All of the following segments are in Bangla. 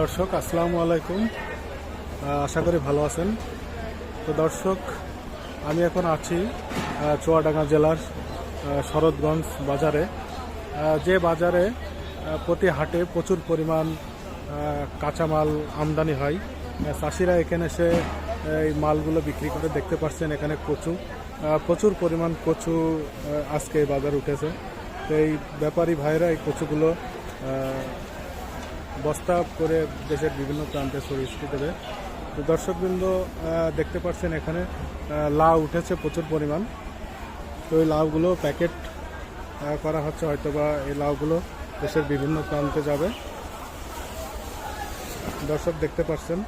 দর্শক, আসসালামু আলাইকুম। আশা করি ভালো আছেন। তো দর্শক, আমি এখন আছি চুয়াডাঙ্গা জেলার শরৎগঞ্জ বাজারে। যে বাজারে প্রতি হাটে প্রচুর পরিমাণ কাঁচামাল আমদানি হয়। চাষিরা এখানে এসে এই মালগুলো বিক্রি করে দেখতে পাচ্ছেন এখানে কচু। প্রচুর পরিমাণ কচু আজকে বাজার উঠেছে। তো এই ব্যাপারী ভাইরা এই কচুগুলো বস্তা করে দেশের বিভিন্ন প্রান্তে ছড়িয়ে দেবে। তো দর্শকবৃন্দ দেখতে পাচ্ছেন এখানে লাউ উঠেছে প্রচুর পরিমাণ। তো এই লাউগুলো প্যাকেট করা হচ্ছে হয়তো বা এই লাউগুলো দেশের বিভিন্ন প্রান্তে যাবে। দর্শক দেখতে পাচ্ছেন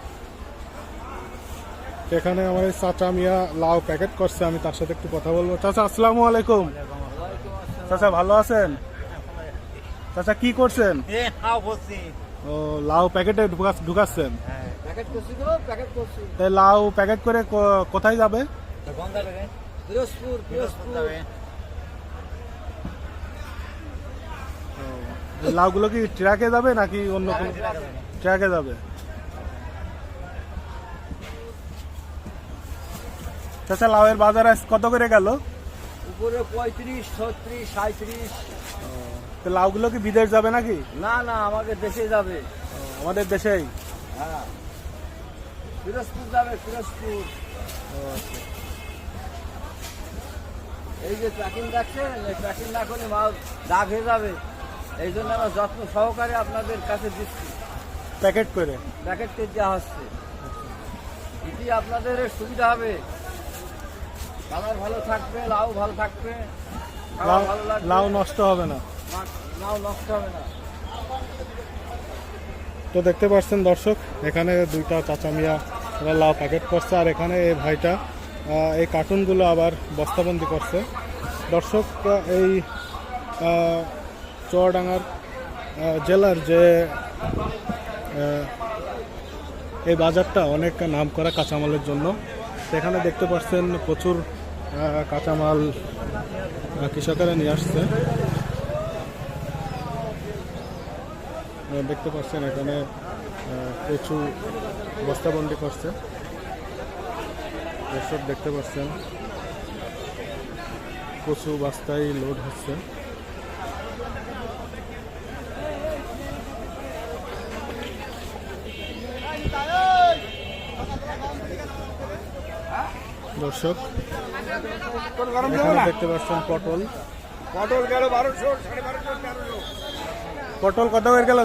এখানে আমার এই চাচা মিয়া লাউ প্যাকেট করছে আমি তার সাথে একটু কথা বলব। চাচা আসসালামু আলাইকুম। চাচা ভালো আছেন? চাচা কি করছেন? ও লাউ প্যাকেটে ঢুকাস- ঢুকাচ্ছেন? প্যাকেট করছি তো প্যাকেট করছি। তাই লাউ প্যাকেট করে কোথায় যাবে? লাউগুলো কি ট্রাকে যাবে নাকি অন্য কোনো ট্রাকে যাবে। চাচা লাউয়ের বাজার আজ কত করে গেল? উপরে পঁয়ত্রিশ ছত্রিশ সাঁত্রিশ তো লাউগুলো কি বিদেশ যাবে নাকি? না না আমাদের দেশে যাবে। আমাদের দেশেই? হ্যাঁ। পিরোজপুর যাবে পিরোজপুর এই যে প্যাকিং এই প্যাকিং না করলে মাল দাগ হয়ে যাবে। এই জন্য আমরা যত্ন সহকারে আপনাদের কাছে দিচ্ছি। প্যাকেট করে? প্যাকেট করে দেওয়া হচ্ছে। এটি আপনাদের সুবিধা হবে। কালার ভালো থাকবে লাউ ভালো থাকবে লাউ নষ্ট হবে না। তো দেখতে পাচ্ছেন দর্শক, এখানে দুইটা চাচা মিয়া লাউ প্যাকেট করছে, আর এখানে এই ভাইটা এই কার্টুনগুলো আবার বস্তাবন্দি করছে। দর্শক এই চুয়াডাঙ্গার জেলার যে এই বাজারটা অনেক নাম করা কাঁচামালের জন্য, সেখানে দেখতে পাচ্ছেন প্রচুর কাঁচামাল কৃষকেরা নিয়ে আসছে। দেখতে পাচ্ছেন এখানে প্রচুর বস্তাবন্দি করছে। দর্শক দেখতে পাচ্ছেন, প্রচুর বস্তায় লোড হচ্ছে। দর্শক দেখতে পাচ্ছেন পটল। পটল গেল বারোশো, সাড়ে বারোশো পটল কত করে গেল?